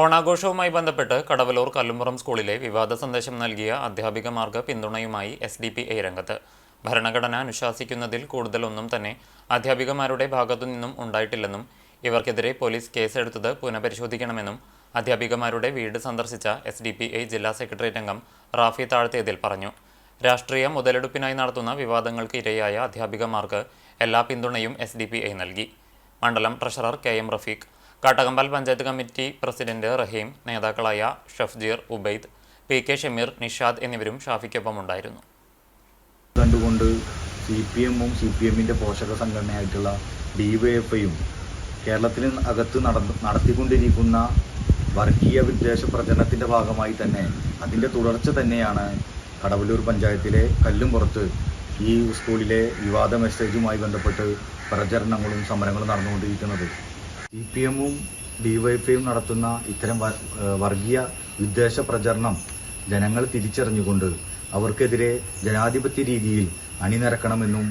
ഓണാഘോഷവുമായി ബന്ധപ്പെട്ട് കടവലൂർ കല്ലുംപുറം സ്കൂളിലെ വിവാദ സന്ദേശം നൽകിയ അധ്യാപികമാർക്ക് പിന്തുണയുമായി എസ് ഡി പി ഐ രംഗത്ത്. ഭരണഘടന അനുശാസിക്കുന്നതിൽ കൂടുതലൊന്നും തന്നെ അധ്യാപികമാരുടെ ഭാഗത്തു നിന്നും ഉണ്ടായിട്ടില്ലെന്നും ഇവർക്കെതിരെ പോലീസ് കേസെടുത്തത് പുനഃപരിശോധിക്കണമെന്നും അധ്യാപികമാരുടെ വീട് സന്ദർശിച്ച എസ് ഡി പി ഐ ജില്ലാ സെക്രട്ടേറിയറ്റ് അംഗം റാഫി താഴ്ത്തേതിൽ പറഞ്ഞു. രാഷ്ട്രീയ മുതലെടുപ്പിനായി നടത്തുന്ന വിവാദങ്ങൾക്ക് ഇരയായ അധ്യാപികമാർക്ക് എല്ലാ പിന്തുണയും എസ് ഡി പി ഐ നൽകി. മണ്ഡലം treasurer K M Rafeeq Kattakampal panchayat committee president Rahim നേതാക്കളായ ഷഫ്ജീർ ഉബൈദ് പി കെ ഷമീർ നിഷാദ് എന്നിവരും ഷാഫിക്കൊപ്പം ഉണ്ടായിരുന്നു കണ്ടുകൊണ്ട് സി പി എമ്മും സി പി എമ്മിന്റെ പോഷക സംഘടനയായിട്ടുള്ള ഡി വൈ എഫ് ഐയും കേരളത്തിന് അകത്ത് നടന്ന് നടത്തിക്കൊണ്ടിരിക്കുന്ന വർഗീയ വിദ്വേഷ പ്രചരണത്തിന്റെ ഭാഗമായി തന്നെ അതിന്റെ തുടർച്ച തന്നെയാണ് കടവല്ലൂർ പഞ്ചായത്തിലെ കല്ലും പുറത്ത് ഈ സ്കൂളിലെ വിവാദ മെസ്സേജുമായി ബന്ധപ്പെട്ട് പ്രചരണങ്ങളും സമരങ്ങളും നടന്നുകൊണ്ടിരിക്കുന്നത്. സി പി എമ്മും ഡി വൈ എഫ് നടത്തുന്ന ഇത്തരം വർഗീയ വിദ്വേഷ പ്രചരണം ജനങ്ങൾ തിരിച്ചറിഞ്ഞുകൊണ്ട് അവർക്കെതിരെ ജനാധിപത്യ രീതിയിൽ അണിനിരക്കണമെന്നും